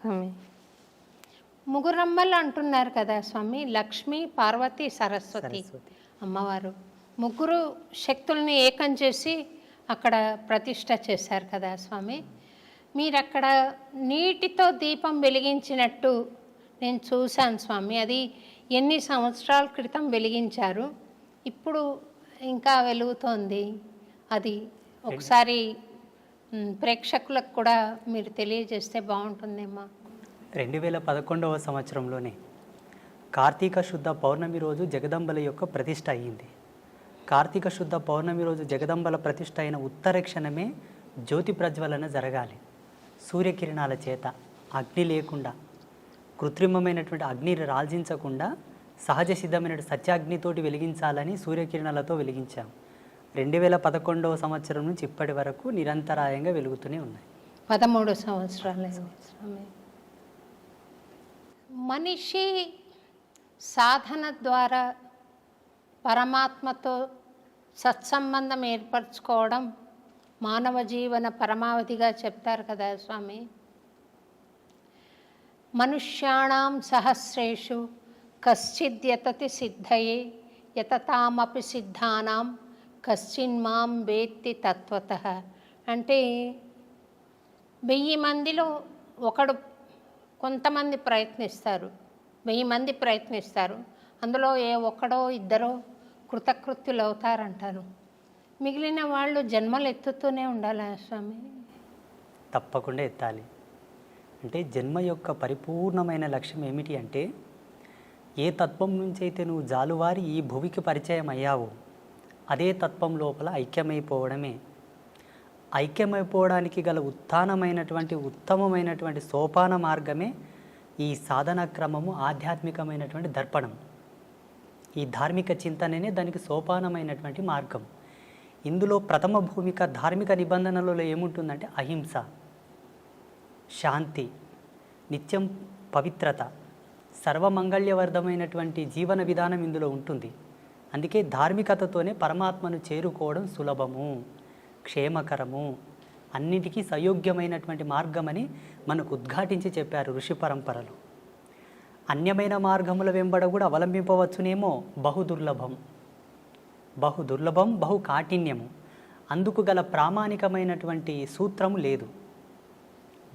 స్వామి. ముగ్గురమ్మలు అంటున్నారు కదా స్వామి. లక్ష్మి పార్వతి సరస్వతి. అమ్మవారు. ముగ్గురు శక్తుల్ని ఏకం చేసి అక్కడ ప్రతిష్ట చేశారు కదా స్వామి. మీరు అక్కడ నీటితో దీపం వెలిగించినట్టు నేను చూశాను స్వామి. అది ఎన్ని సంవత్సరాల క్రితం వెలిగించారు. ఇప్పుడు ఇంకా వెలుగుతోంది. అది ఒకసారి ప్రేక్షకులకు కూడా మీరు తెలియజేస్తే బాగుంటుందేమో. రెండు వేల పదకొండవ సంవత్సరంలోనే కార్తీక శుద్ధ పౌర్ణమి రోజు జగదంబల యొక్క ప్రతిష్ట అయ్యింది. కార్తీక శుద్ధ పౌర్ణమి రోజు జగదంబల ప్రతిష్ట అయిన ఉత్తర క్షణమే జ్యోతి ప్రజ్వలన జరగాలి. సూర్యకిరణాల చేత అగ్ని లేకుండా కృత్రిమమైనటువంటి అగ్ని రాల్జించకుండా సహజ సిద్ధమైన సత్యాగ్నితోటి వెలిగించాలని సూర్యకిరణాలతో వెలిగించాం. రెండు వేల పదకొండవ సంవత్సరం నుంచి ఇప్పటి వరకు నిరంతరాయంగా వెలుగుతూనే ఉన్నాయి. పదమూడు సంవత్సరాలు మనిషి సాధన ద్వారా పరమాత్మతో సత్సంబంధం ఏర్పరచుకోవడం మానవ జీవన పరమావధిగా చెప్తారు కదా స్వామి. మనుష్యాణం సహస్రేషు కశ్చిద్ యతతి సిద్ధయే యతతామపి సిద్ధానాం కశ్చిన్మాం వేత్తి తత్వత. అంటే వెయ్యి మందిలో ఒకడు కొంతమంది ప్రయత్నిస్తారు. వెయ్యి మంది ప్రయత్నిస్తారు. అందులో ఏ ఒక్కడో ఇద్దరో కృతకృత్యులు అవుతారంటారు మిగిలిన వాళ్ళు జన్మలు ఎత్తుతూనే ఉండాలి స్వామి? తప్పకుండా ఎత్తాలి. అంటే జన్మ యొక్క పరిపూర్ణమైన లక్ష్యం ఏమిటి అంటే ఏ తత్వం నుంచి అయితే నువ్వు జాలువారి ఈ భూమికి పరిచయం అయ్యావో అదే తత్వం లోపల ఐక్యమైపోవడమే. ఐక్యమైపోవడానికి గల ఉత్థానమైనటువంటి ఉత్తమమైనటువంటి సోపాన మార్గమే ఈ సాధన క్రమము ఆధ్యాత్మికమైనటువంటి దర్పణం. ఈ ధార్మిక చింతననే దానికి సోపానమైనటువంటి మార్గం. ఇందులో ప్రథమ భూమిక ధార్మిక నిబంధనలలో ఏముంటుందంటే అహింస శాంతి నిత్యం పవిత్రత సర్వమంగళ్యవర్ధమైనటువంటి జీవన విధానం ఇందులో ఉంటుంది. అందుకే ధార్మికతతోనే పరమాత్మను చేరుకోవడం సులభము క్షేమకరము. అన్నిటికీ సయోగ్యమైనటువంటి మార్గమని మనకు ఉద్ఘాటించి చెప్పారు ఋషి పరంపరలు. అన్యమైన మార్గముల వెంబడ కూడా అవలంబింపవచ్చునేమో బహు దుర్లభం. బహు దుర్లభం బహు కాఠిన్యము. అందుకు గల ప్రామాణికమైనటువంటి సూత్రము లేదు.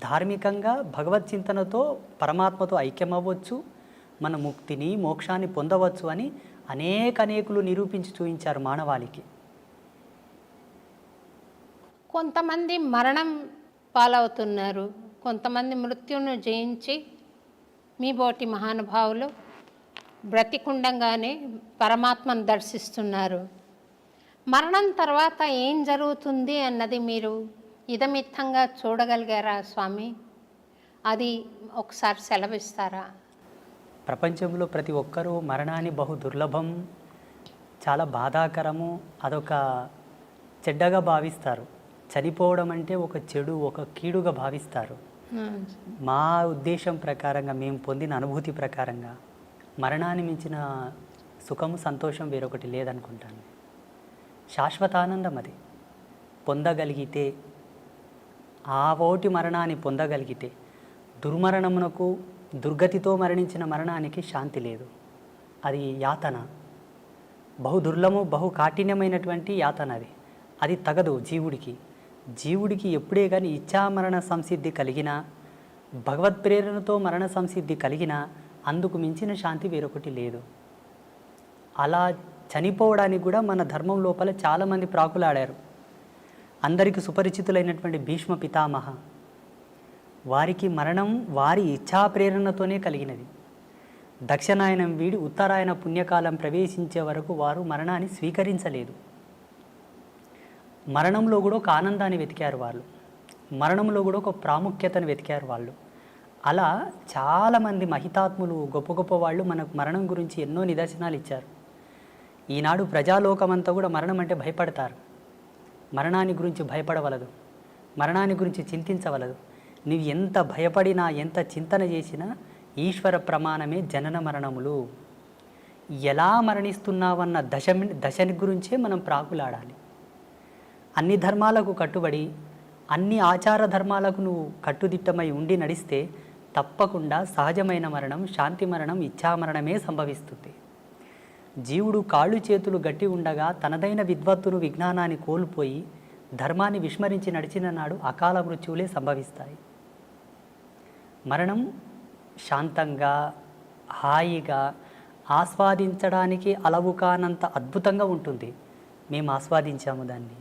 ధార్మికంగా భగవత్ చింతనతో పరమాత్మతో ఐక్యమవ్వచ్చు మన ముక్తిని మోక్షాన్ని పొందవచ్చు అని అనేక అనేకులు నిరూపించి చూపించారు మానవాళికి. కొంతమంది మరణం పాలవుతున్నారు. కొంతమంది మృత్యును జయించి మీ బోటి మహానుభావులు బ్రతికుండంగానే పరమాత్మను దర్శిస్తున్నారు. మరణం తర్వాత ఏం జరుగుతుంది అన్నది మీరు ఇదమిత్తంగా చూడగలిగారా స్వామి? అది ఒకసారి సెలవిస్తారా? ప్రపంచంలో ప్రతి ఒక్కరూ మరణాన్ని బహు దుర్లభం చాలా బాధాకరము అదొక చెడ్డగా భావిస్తారు. చనిపోవడం అంటే ఒక చెడు ఒక కీడుగా భావిస్తారు. మా ఉద్దేశం ప్రకారంగా మేము పొందిన అనుభూతి ప్రకారంగా మరణాన్ని మించిన సుఖము సంతోషం వేరొకటి లేదనుకుంటాను. శాశ్వత ఆనందం అది. పొందగలిగితే ఆ ఓటి మరణాన్ని పొందగలిగితే దుర్మరణమునకు దుర్గతితో మరణించిన మరణానికి శాంతి లేదు. అది యాతన. బహు దుర్లము బహు కాఠిన్యమైనటువంటి యాతన అది. అది తగదు జీవుడికి. జీవుడికి ఎప్పుడే కానీ ఇచ్చామరణ సంసిద్ధి కలిగినా భగవత్ ప్రేరణతో మరణ సంసిద్ధి కలిగినా అందుకు మించిన శాంతి వేరొకటి లేదు. అలా చనిపోవడానికి కూడా మన ధర్మం లోపల చాలామంది ప్రాకులాడారు. అందరికీ సుపరిచితులైనటువంటి భీష్మ పితామహ వారికి మరణం వారి ఇచ్ఛా ప్రేరణతోనే కలిగినది. దక్షిణాయనం వీడి ఉత్తరాయణ పుణ్యకాలం ప్రవేశించే వరకు వారు మరణాన్ని స్వీకరించలేదు. మరణంలో కూడా ఒక ఆనందాన్ని వెతికారు వాళ్ళు. మరణంలో కూడా ఒక ప్రాముఖ్యతను వెతికారు వాళ్ళు. అలా చాలామంది మహితాత్ములు గొప్ప గొప్ప వాళ్ళు మనకు మరణం గురించి ఎన్నో నిదర్శనాలు ఇచ్చారు. ఈనాడు ప్రజాలోకమంతా కూడా మరణం అంటే భయపడతారు. మరణాన్ని గురించి భయపడవలదు. మరణాన్ని గురించి చింతించవలదు. నువ్వు ఎంత భయపడినా ఎంత చింతన చేసినా ఈశ్వర ప్రమాణమే జనన మరణములు. ఎలా మరణిస్తున్నావన్న దశ దశని గురించే మనం ప్రాకులాడాలి. అన్ని ధర్మాలకు కట్టుబడి అన్ని ఆచార ధర్మాలకు నువ్వు కట్టుదిట్టమై ఉండి నడిస్తే తప్పకుండా సహజమైన మరణం శాంతి మరణం ఇచ్ఛామరణమే సంభవిస్తుంది. జీవుడు కాళ్ళు చేతులు గట్టి ఉండగా తనదైన విద్వత్తును విజ్ఞానాన్ని కోల్పోయి ధర్మాన్ని విస్మరించి నడిచిన నాడు అకాల మృత్యువులే సంభవిస్తాయి. మరణం శాంతంగా హాయిగా ఆస్వాదించడానికి అలవు కానంత అద్భుతంగా ఉంటుంది. మేము ఆస్వాదించాము దాన్ని.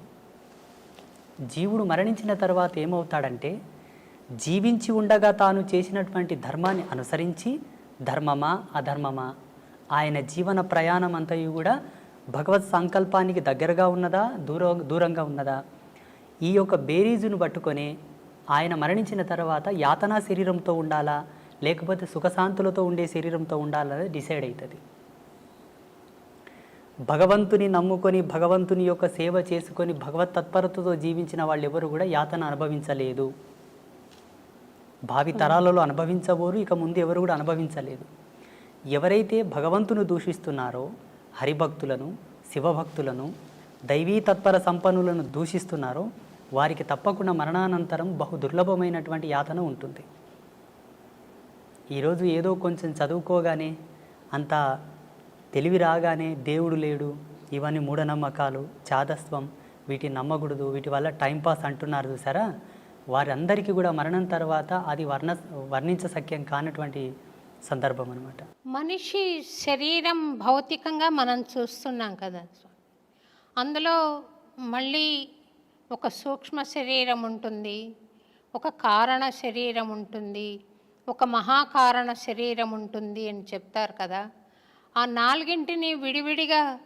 జీవుడు మరణించిన తర్వాత ఏమవుతాడంటే జీవించి ఉండగా తాను చేసినటువంటి ధర్మాన్ని అనుసరించి ధర్మమా అధర్మమా ఆయన జీవన ప్రయాణం అంతయు కూడా భగవత్ సంకల్పానికి దగ్గరగా ఉన్నదా దూర దూరంగా ఉన్నదా? ఈ యొక్క బేరీజును పట్టుకొని ఆయన మరణించిన తర్వాత యాతనా శరీరంతో ఉండాలా? లేకపోతే సుఖశాంతులతో ఉండే శరీరంతో ఉండాలా డిసైడ్ అవుతుంది భగవంతుని నమ్ముకొని భగవంతుని యొక్క సేవ చేసుకొని భగవత్ తత్పరతతో జీవించిన వాళ్ళు ఎవరు కూడా యాతన అనుభవించలేదు. భావి తరాలలో అనుభవించబోరు ఇక ముందు ఎవరు కూడా అనుభవించలేదు. ఎవరైతే భగవంతును దూషిస్తున్నారో హరిభక్తులను శివభక్తులను దైవీ తత్పర సంపన్నులను దూషిస్తున్నారో వారికి తప్పకుండా మరణానంతరం బహు దుర్లభమైనటువంటి యాతన ఉంటుంది. ఈరోజు ఏదో కొంచెం చదువుకోగానే అంత తెలివి రాగానే దేవుడు లేడు ఇవన్నీ మూఢనమ్మకాలు చాదస్వం వీటిని నమ్మకూడదు వీటి వల్ల టైంపాస్ అంటున్నారు చూసారా? వారందరికీ కూడా మరణం తర్వాత అది వర్ణ వర్ణించసఖ్యం కానటువంటి సందర్భం అనమాట మనిషి శరీరం భౌతికంగా మనం చూస్తున్నాం కదా అందులో మళ్ళీ ఒక సూక్ష్మ శరీరం ఉంటుంది ఒక కారణ శరీరం ఉంటుంది ఒక మహాకారణ శరీరం ఉంటుంది అని చెప్తారు కదా. ఆ నాలుగింటిని విడివిడిగా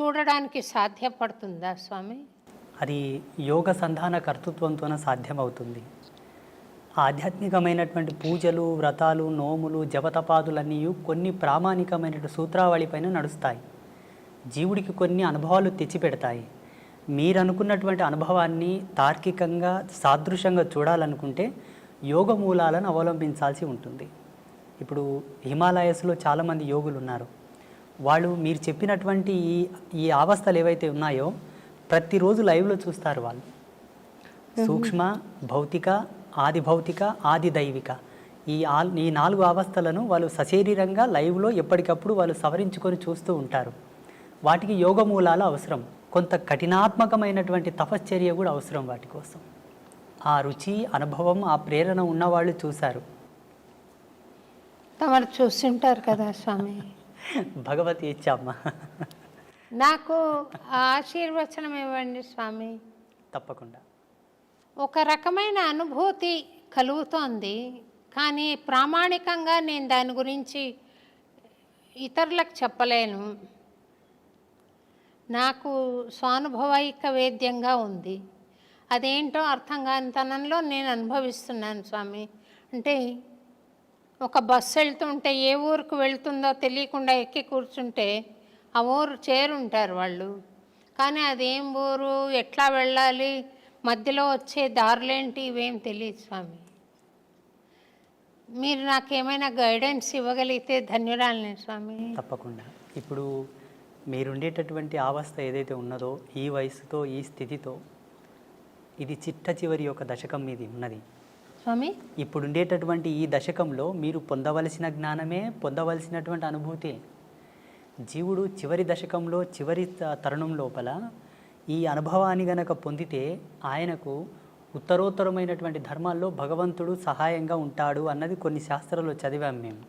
చూడడానికి సాధ్యపడుతుందా స్వామి? అది యోగ సంధాన కర్తృత్వంతోనే సాధ్యమవుతుంది. ఆధ్యాత్మికమైనటువంటి పూజలు వ్రతాలు నోములు జపతపాదులన్నీ కొన్ని ప్రామాణికమైన సూత్రావళిపైన నడుస్తాయి. జీవుడికి కొన్ని అనుభవాలు తెచ్చిపెడతాయి. మీరు అనుకున్నటువంటి అనుభవాన్ని తార్కికంగా సాదృశ్యంగా చూడాలనుకుంటే యోగ మూలాలను అవలంబించాల్సి ఉంటుంది. ఇప్పుడు హిమాలయస్లో చాలామంది యోగులు ఉన్నారు వాళ్ళు మీరు చెప్పినటువంటి ఈ ఈ అవస్థలు ఏవైతే ఉన్నాయో ప్రతిరోజు లైవ్లో చూస్తారు వాళ్ళు. సూక్ష్మ భౌతిక ఆది భౌతిక ఆది దైవిక ఈ ఆ ఈ నాలుగు అవస్థలను వాళ్ళు సశరీరంగా లైవ్లో ఎప్పటికప్పుడు వాళ్ళు సవరించుకొని చూస్తూ ఉంటారు. వాటికి యోగ మూలాలు అవసరం. కొంత కఠినాత్మకమైనటువంటి తపశ్చర్య కూడా అవసరం వాటి కోసం. ఆ రుచి అనుభవం ఆ ప్రేరణ ఉన్నవాళ్ళు చూశారు. తమరు చూస్తుంటారు కదా స్వామి. భగవతి ఇచ్చామ్మ నాకు ఆశీర్వచనం ఇవ్వండి స్వామి. తప్పకుండా. ఒక రకమైన అనుభూతి కలుగుతోంది. కానీ ప్రామాణికంగా నేను దాని గురించి ఇతరులకు చెప్పలేను. నాకు స్వానుభవైక వేద్యంగా ఉంది. అదేంటో అర్థం కాని తనంలో నేను అనుభవిస్తున్నాను స్వామి. అంటే ఒక బస్సు వెళ్తుంటే ఏ ఊరికి వెళ్తుందో తెలియకుండా ఎక్కి కూర్చుంటే ఆ ఊరు చేరుంటారు వాళ్ళు. కానీ అదేం ఊరు ఎట్లా వెళ్ళాలి మధ్యలో వచ్చే దారులేంటి ఇవేం తెలియదు స్వామి. మీరు నాకేమైనా గైడెన్స్ ఇవ్వగలిగితే ధన్యురాలని స్వామి. తప్పకుండా. ఇప్పుడు మీరుండేటటువంటి అవస్థ ఏదైతే ఉన్నదో ఈ వయసుతో ఈ స్థితితో ఇది చిట్ట చివరి యొక్క దశకం మీది ఉన్నది. స్వామి? ఇప్పుడు ఉండేటటువంటి ఈ దశకంలో మీరు పొందవలసిన జ్ఞానమే పొందవలసినటువంటి అనుభూతి. జీవుడు చివరి దశకంలో చివరి తరుణం లోపల ఈ అనుభవాన్ని గనక పొందితే ఆయనకు ఉత్తరోత్తరమైనటువంటి ధర్మాల్లో భగవంతుడు సహాయంగా ఉంటాడు అన్నది కొన్ని శాస్త్రాల్లో చదివాం మేము.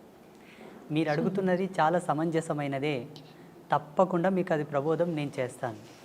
మీరు అడుగుతున్నది చాలా సమంజసమైనదే. తప్పకుండా మీకు అది ప్రబోధం నేను చేస్తాను.